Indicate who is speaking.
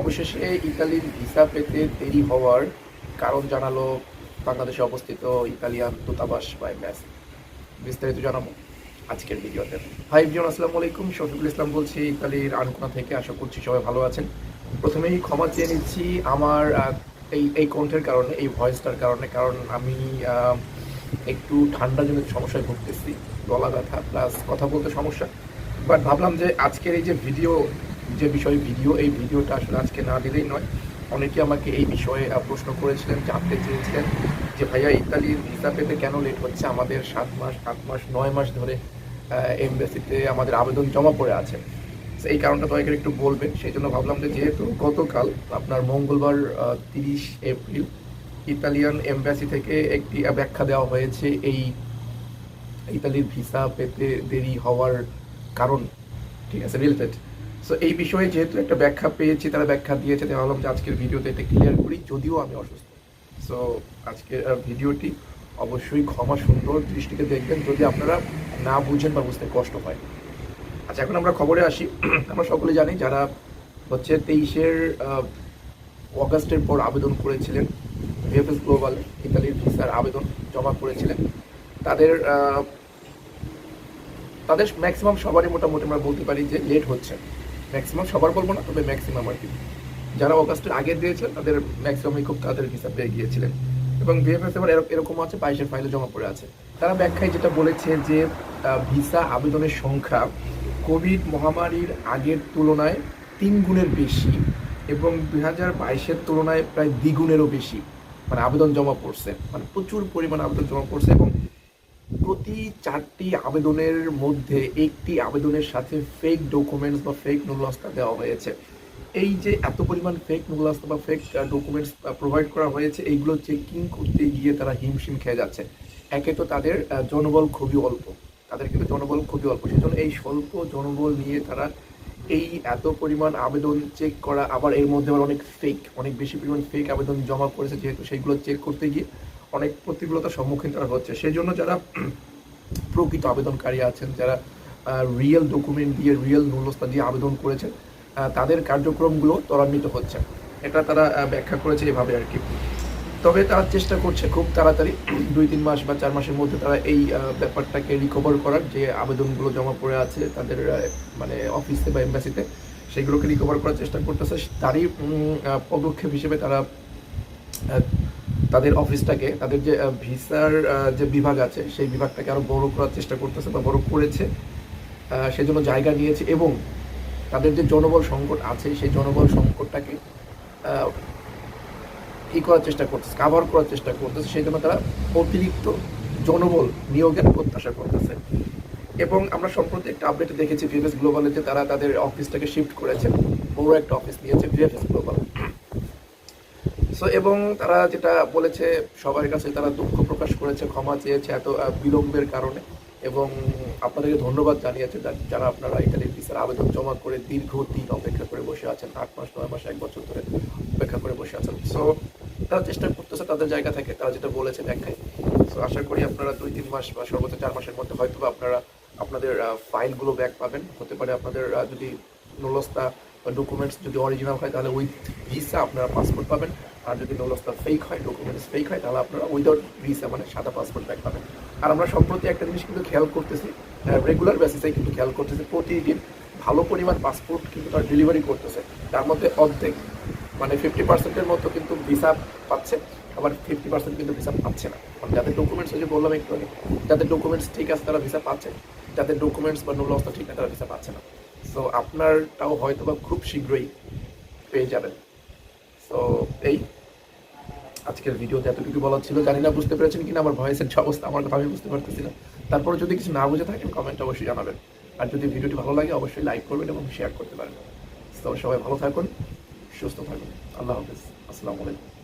Speaker 1: অবশেষে ইতালির ভিসা পেতে দেরি হওয়ার কারণ জানালো বাংলাদেশে অবস্থিত ইতালিয়ান দূতাবাস বা এম্বাসি বিস্তারিত জানাব আজকের ভিডিওতে। হাই জন আসসালামু আলাইকুম। শফিকুল ইসলাম বলছি, ইতালির আনকোনা থেকে। আশা করছি সবাই ভালো আছেন। প্রথমেই ক্ষমা চেয়ে নিচ্ছি আমার এই এই কণ্ঠের কারণে, এই ভয়েসটার কারণে, কারণ আমি একটু ঠান্ডা জনিত সমস্যায় ভুগতেছি, গলা ব্যথা, প্লাস কথা বলতে সমস্যা। বাট ভাবলাম যে আজকের এই যে ভিডিও যে বিষয়ে ভিডিও, এই ভিডিওটা আসলে আজকে না দিলেই নয়। অনেকে আমাকে এই বিষয়ে প্রশ্ন করেছিলেন, জানতে চেয়েছিলেন যে, ভাইয়া, ইতালির ভিসা পেতে কেন লেট হচ্ছে? আমাদের সাত মাস, আট মাস, নয় মাস ধরে এমবেসিতে আমাদের আবেদন জমা পড়ে আছে। এই কারণটা করে একটু বলবেন। সেই জন্য ভাবলাম যে, যেহেতু গতকাল, আপনার মঙ্গলবার তিরিশ এপ্রিল, ইতালিয়ান এমবাসি থেকে একটি ব্যাখ্যা দেওয়া হয়েছে এই ইতালির ভিসা পেতে দেরি হওয়ার কারণ, ঠিক আছে রিলেটেড সো এই বিষয়ে যেহেতু একটা ব্যাখ্যা পেয়েছি, তারা ব্যাখ্যা দিয়েছে, তাই ভাবলাম যে আজকের ভিডিওতে এটা ক্লিয়ার করি, যদিও আমি অসুস্থ। সো আজকের ভিডিওটি অবশ্যই ক্ষমা সুন্দর দৃষ্টিতে দেখবেন, যদি আপনারা না বুঝেন বা বুঝতে কষ্ট হয় আচ্ছা এখন আমরা খবরে আসি। আমরা সকলে জানি যারা হচ্ছে তেইশের অগাস্টের পর আবেদন করেছিলেন ভিএফএস গ্লোবাল, ইতালির ভিসার আবেদন জমা করেছিলেন, তাদের তাদের ম্যাক্সিমাম সবারই মোটামুটি আমরা বলতে পারি যে লেট হচ্ছে। ম্যাক্সিমাম সবার বলব না, তবে ম্যাক্সিমাম আর কি। যারা অগাস্টের আগে দিয়েছিলেন, তাদের ম্যাক্সিমামই খুব তাড়াতাড়ি ভিসা পেয়ে গিয়েছিলেন। এবং ভিএফএস এবার এরক- এরকম আছে, বাইশের ফাইলে জমা পড়ে আছে। তারা ব্যাখ্যায় যেটা বলেছে যে ভিসা আবেদনের সংখ্যা কোভিড মহামারীর আগের তুলনায় তিন গুণের বেশি এবং দুই হাজার বাইশের তুলনায় প্রায় দ্বিগুণেরও বেশি। মানে আবেদন জমা পড়ছে। মানে প্রচুর পরিমাণ আবেদন জমা পড়ছে এবং প্রতি চারটি আবেদনের মধ্যে একটি আবেদনের সাথে ফেক ডকুমেন্টস বা ফেক নুলাস্তা দেওয়া হয়েছে। এই যে এত পরিমাণ ফেক নুলাস্তা বা ফেক ডকুমেন্টস প্রোভাইড করা হয়েছে, এইগুলো চেকিং করতে গিয়ে তারা হিমশিম খেয়ে যাচ্ছে। একে তো তাদের জনবল খুবই অল্প। তাদের কিন্তু জনবল খুবই অল্প। সেজন্য এই স্বল্প জনবল নিয়ে তারা এই এত পরিমাণ আবেদন চেক করা, আবার এর মধ্যে আবার অনেক ফেক অনেক বেশি পরিমাণ ফেক আবেদন জমা করেছে যেহেতু সেইগুলো চেক করতে গিয়ে অনেক প্রতিকূলতার সম্মুখীন তারা হচ্ছে। সেই জন্য যারা প্রকৃত আবেদনকারী আছেন, যারা রিয়েল ডকুমেন্ট দিয়ে রিয়েল মূল্যস্তা দিয়ে আবেদন করেছেন তাদের কার্যক্রমগুলো ত্বরান্বিত হচ্ছে। এটা তারা ব্যাখ্যা করেছে এভাবে আর কি তবে তারা চেষ্টা করছে খুব তাড়াতাড়ি, দুই, তিন মাস বা চার মাসের মধ্যে তারা এই ব্যাপারটাকে রিকভার করার যে আবেদনগুলো জমা পড়ে আছে তাদের মানে অফিসে বা এম্বাসিতে সেগুলোকে রিকভার করার চেষ্টা করতেছে। তারই পদক্ষেপ হিসেবে তারা তাদের অফিসটাকে, তাদের যে ভিসার যে বিভাগ আছে, সেই বিভাগটাকে আরও বড় করার চেষ্টা করতেছে বা বড় করেছে। সেজন্য জায়গা নিয়েছে এবং তাদের যে জনবল সংকট আছে, সেই জনবল সংকটটাকে ই করার চেষ্টা করতেছে কাভার করার চেষ্টা করতেছে। সেই জন্য তারা অতিরিক্ত জনবল নিয়োগের প্রত্যাশা করতেছে। এবং আমরা সম্প্রতি একটা আপডেট দেখেছি ভিএফএস গ্লোবালে যে তারা তাদের অফিসটাকে শিফট করেছে। বড় একটা অফিস নিয়েছে ভিএফএস গ্লোবাল সো এবং তারা যেটা বলেছে, সবার কাছে তারা দুঃখ প্রকাশ করেছে, ক্ষমা চেয়েছে এত বিলম্বের কারণে। এবং আপনাদেরকে ধন্যবাদ জানিয়েছে যারা আপনারা ইতালির ভিসার আবেদন জমা করে দীর্ঘদিন অপেক্ষা করে বসে আছেন, আট মাস, নয় মাস, এক বছর ধরে অপেক্ষা করে বসে আছেন। সো তারা চেষ্টা করতেছে তাদের জায়গা থেকে, তারা যেটা বলেছে ব্যাখ্যায় সো আশা করি আপনারা দুই, তিন মাস বা সর্বোচ্চ চার মাসের মধ্যে হয়তো আপনারা আপনাদের ফাইলগুলো ব্যাক পাবেন। হতে পারে আপনাদের যদি নুলস্তা ডকুমেন্টস যদি অরিজিনাল হয়, তাহলে উইথ ভিসা আপনারা পাসপোর্ট পাবেন। আর যদি নুলস্তা ফেক হয় ডকুমেন্টস ফেক হয়, তাহলে আপনারা উইদাউট ভিসা মানে সাদা পাসপোর্ট ব্যাক পাবেন। আর আমরা সম্প্রতি একটা জিনিস কিন্তু খেয়াল করতেছি রেগুলার বেসিসে কিন্তু খেয়াল করতেছি, প্রতিদিন ভালো পরিমাণ পাসপোর্ট কিন্তু তারা ডেলিভারি করতেছে। তার মধ্যে অর্ধেক মানে ফিফটি পার্সেন্টের মতো কিন্তু ভিসা পাচ্ছে, আবার ফিফটি পার্সেন্ট কিন্তু ভিসা পাচ্ছে না। মানে যাদের ডকুমেন্টস যে বললাম একটু আগে, যাদের ডকুমেন্টস ঠিক আছে, তারা ভিসা পাচ্ছে, যাদের ডকুমেন্টস বা নুল অবস্থা ঠিক আছে, তারা ভিসা পাচ্ছে না। সো আপনারটাও হয়তো বা খুব শীঘ্রই পেয়ে যাবেন। সো এই আজকের ভিডিওতে এতটুকু বলার ছিল। জানি না বুঝতে পেরেছেন কিনা, আমার ভয়েসের যে অবস্থা, আমার কথা আমি বুঝতে পারতেছি না। তারপরে যদি কিছু না বুঝে থাকেন কমেন্ট অবশ্যই জানাবেন। আর যদি ভিডিওটি ভালো লাগে, অবশ্যই লাইক করবেন এবং শেয়ার করতে পারেন। তো সবাই ভালো থাকুন, সুস্থ থাকুন। আল্লাহ হাফিজ। আসসালামু আলাইকুম।